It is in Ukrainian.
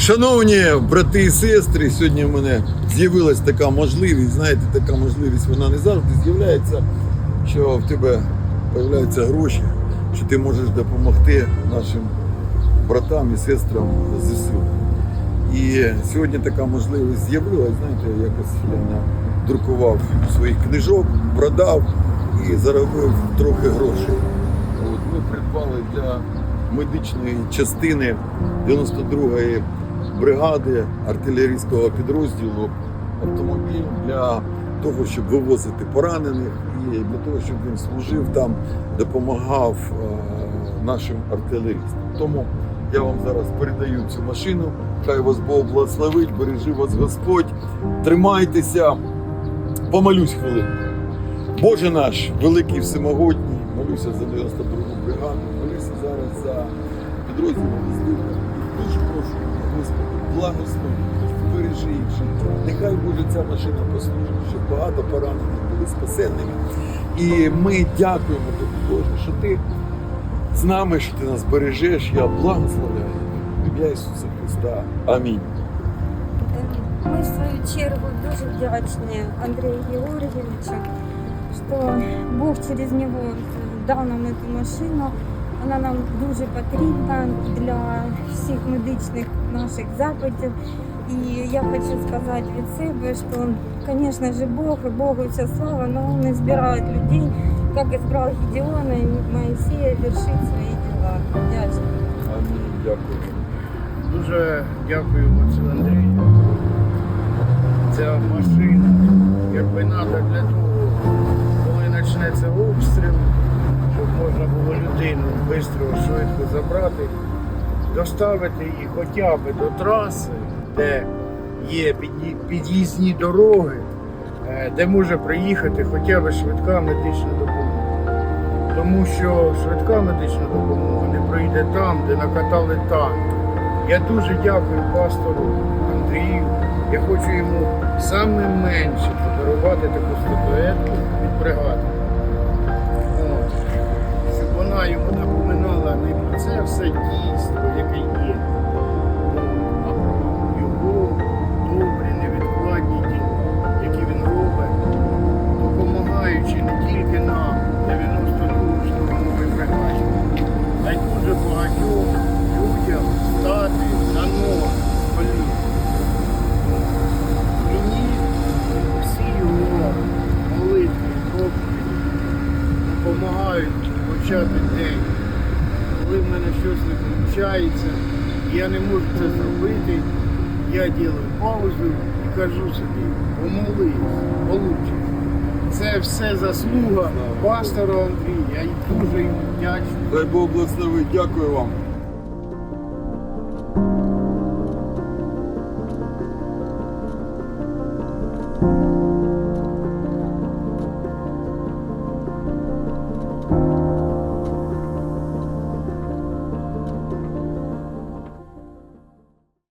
Шановні брати і сестри, сьогодні в мене з'явилась така можливість. Знаєте, така можливість вона не завжди з'являється, що в тебе з'являються гроші, що ти можеш допомогти нашим братам і сестрам ЗСУ. І сьогодні така можливість з'явилась. Знаєте, якось я надрукував своїх книжок, продав і заробив трохи грошей. От, ми придбали для медичної частини 92-ї бригади артилерійського підрозділу автомобіль для того, щоб вивозити поранених і для того, щоб він служив там, допомагав е, нашим артилерістам. Тому я вам зараз передаю цю машину. Хай вас Бог благословить, бережи вас Господь. Тримайтеся, помолюсь хвилину. Боже наш, великий всемогутній, молюся за 92-гу бригаду, молюся зараз за підрозділ Господи, благослови, бережи їх життя. Нехай буде ця машина послужить, щоб багато поранених були спасенними. І ми дякуємо тобі, Боже, що ти з нами, що ти нас бережеш. Я благословляю. Ім'я Ісуса Христа. Амінь. Ми в свою чергу дуже вдячні Андрію Георгійовичу, що Бог через нього дав нам цю машину. Вона нам дуже потрібна для всіх медичних наших запитів. І я хочу сказати від себе, що, звісно ж, Бог, і Богу вся слава, но Он не збирає людей, як избрал Гедеона и Моисея вершить свої діла. Амінь. Дякую. Дуже дякую отцю Андрію. Ця машина, якби треба для того, коли почнеться обстріл, щоб можна було людину швидко, швидко забрати, доставити її хоча б до траси, де є під'ї- під'їзні дороги, е, де може приїхати хоча б швидка медична допомога. Тому що швидка медична допомога не пройде там, де накатали танк. Я дуже дякую пастору Андрію. Я хочу йому саме менше подарувати таку статуетку від бригади. Це дійство, яке є, його добрі, невідкладні діла, які він робить, допомагаючи не тільки нам, 92 штурмовій бригаді, а й дуже багатьом людям стати на ноги з. Мені всі його молитви, проповіді допомагають почати день коли в мене щось не виходить, я не можу це зробити, я роблю паузу і кажу собі, помолись, получиш. Це все заслуга пастора Андрія. Я дуже йому вдячний. Дай Бог благословить, дякую вам.